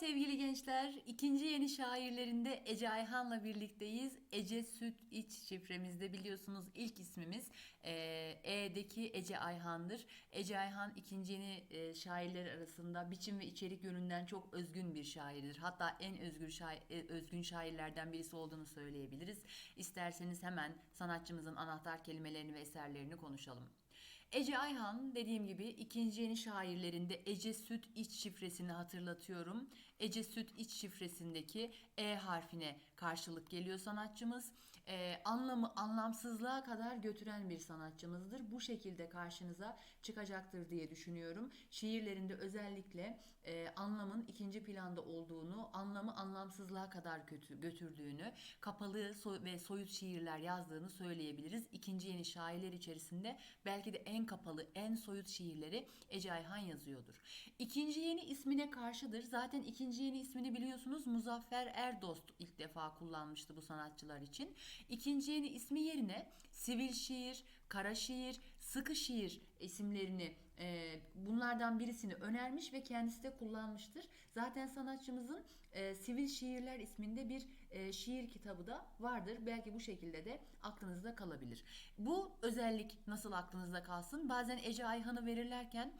sevgili gençler. İkinci yeni şairlerinde Ece Ayhan'la birlikteyiz. Ece Süt İç şifremizde biliyorsunuz ilk ismimiz e, E'deki Ece Ayhan'dır. Ece Ayhan ikinci yeni e, şairler arasında biçim ve içerik yönünden çok özgün bir şairdir. Hatta en özgür şair, e, özgün şairlerden birisi olduğunu söyleyebiliriz. İsterseniz hemen sanatçımızın anahtar kelimelerini ve eserlerini konuşalım. Ece Ayhan dediğim gibi ikinci yeni şairlerinde Ece Süt iç şifresini hatırlatıyorum. Ece Süt iç şifresindeki E harfine karşılık geliyor sanatçımız. Ee, anlamı anlamsızlığa kadar götüren bir sanatçımızdır. Bu şekilde karşınıza çıkacaktır diye düşünüyorum. Şiirlerinde özellikle e, anlamın ikinci planda olduğunu, anlamı anlamsızlığa kadar kötü, götürdüğünü, kapalı ve soyut şiirler yazdığını söyleyebiliriz. İkinci yeni şairler içerisinde belki de en kapalı, en soyut şiirleri Ece Ayhan yazıyordur. İkinci yeni ismine karşıdır. Zaten ikinci yeni ismini biliyorsunuz Muzaffer Erdost ilk defa kullanmıştı bu sanatçılar için. İkinci yeni ismi yerine sivil şiir, kara şiir, sıkı şiir isimlerini e, bunlardan birisini önermiş ve kendisi de kullanmıştır. Zaten sanatçımızın e, Sivil Şiirler isminde bir e, şiir kitabı da vardır. Belki bu şekilde de aklınızda kalabilir. Bu özellik nasıl aklınızda kalsın? Bazen Ece Ayhan'ı verirlerken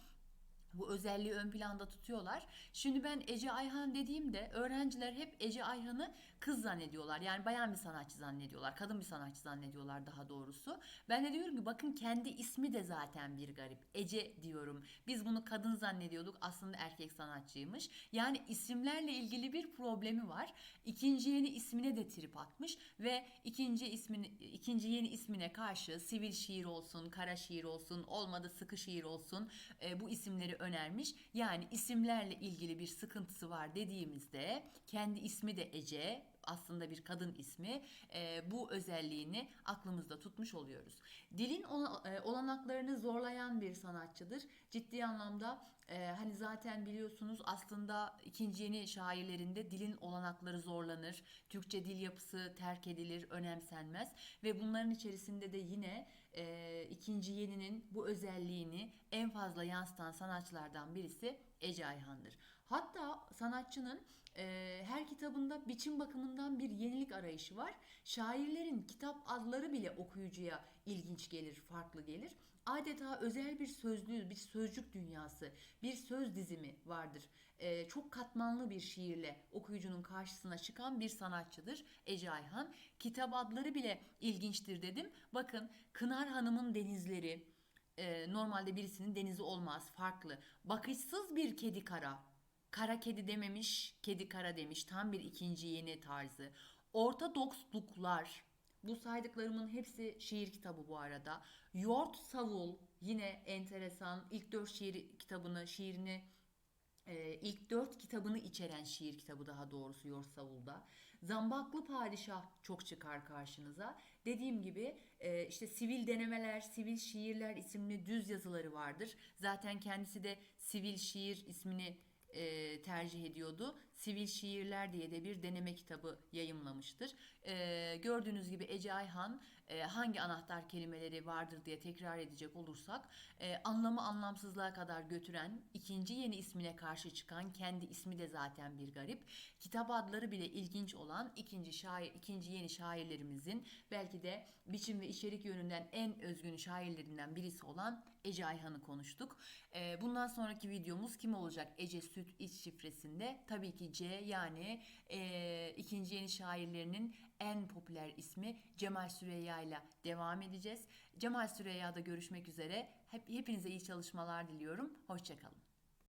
bu özelliği ön planda tutuyorlar. Şimdi ben Ece Ayhan dediğimde öğrenciler hep Ece Ayhan'ı kız zannediyorlar. Yani bayan bir sanatçı zannediyorlar. Kadın bir sanatçı zannediyorlar daha doğrusu. Ben de diyorum ki bakın kendi ismi de zaten bir garip. Ece diyorum. Biz bunu kadın zannediyorduk. Aslında erkek sanatçıymış. Yani isimlerle ilgili bir problemi var. İkinci yeni ismine de trip atmış ve ikinci ismini ikinci yeni ismine karşı sivil şiir olsun, kara şiir olsun, olmadı sıkı şiir olsun e, bu isimleri önermiş. Yani isimlerle ilgili bir sıkıntısı var dediğimizde kendi ismi de Ece aslında bir kadın ismi e, bu özelliğini aklımızda tutmuş oluyoruz. Dilin e, olanaklarını zorlayan bir sanatçıdır. Ciddi anlamda e, hani zaten biliyorsunuz aslında ikinci yeni şairlerinde dilin olanakları zorlanır. Türkçe dil yapısı terk edilir, önemsenmez ve bunların içerisinde de yine e, ikinci yeninin bu özelliğini en fazla yansıtan sanatçılardan birisi Ece Ayhan'dır. Hatta sanatçının e, her kitabında biçim bakımından bir yenilik arayışı var. Şairlerin kitap adları bile okuyucuya ilginç gelir, farklı gelir. Adeta özel bir sözlü, bir sözcük dünyası, bir söz dizimi vardır. E, çok katmanlı bir şiirle okuyucunun karşısına çıkan bir sanatçıdır Ece Ayhan. Kitap adları bile ilginçtir dedim. Bakın Kınar Hanım'ın Denizleri, e, normalde birisinin denizi olmaz farklı. Bakışsız bir kedi kara. Kara kedi dememiş, kedi kara demiş. Tam bir ikinci yeni tarzı. Ortodoksluklar. Bu saydıklarımın hepsi şiir kitabı bu arada. Yort Savul yine enteresan. İlk dört şiir kitabını, şiirini ee, ilk dört kitabını içeren şiir kitabı daha doğrusu Yorsavul'da. Zambaklı Padişah çok çıkar karşınıza. Dediğim gibi e, işte Sivil Denemeler, Sivil Şiirler isimli düz yazıları vardır. Zaten kendisi de Sivil Şiir ismini tercih ediyordu. Sivil Şiirler diye de bir deneme kitabı yayımlamıştır. E, gördüğünüz gibi Ece Ayhan e, hangi anahtar kelimeleri vardır diye tekrar edecek olursak e, anlamı anlamsızlığa kadar götüren ikinci yeni ismine karşı çıkan kendi ismi de zaten bir garip. Kitap adları bile ilginç olan ikinci şair ikinci yeni şairlerimizin belki de biçim ve içerik yönünden en özgün şairlerinden birisi olan Ece Ayhan'ı konuştuk. E, bundan sonraki videomuz kim olacak? Ece Süt iç şifresinde tabii ki C yani e, ikinci yeni şairlerinin en popüler ismi Cemal Süreyya ile devam edeceğiz. Cemal Süreyya'da görüşmek üzere. Hep, hepinize iyi çalışmalar diliyorum. Hoşçakalın.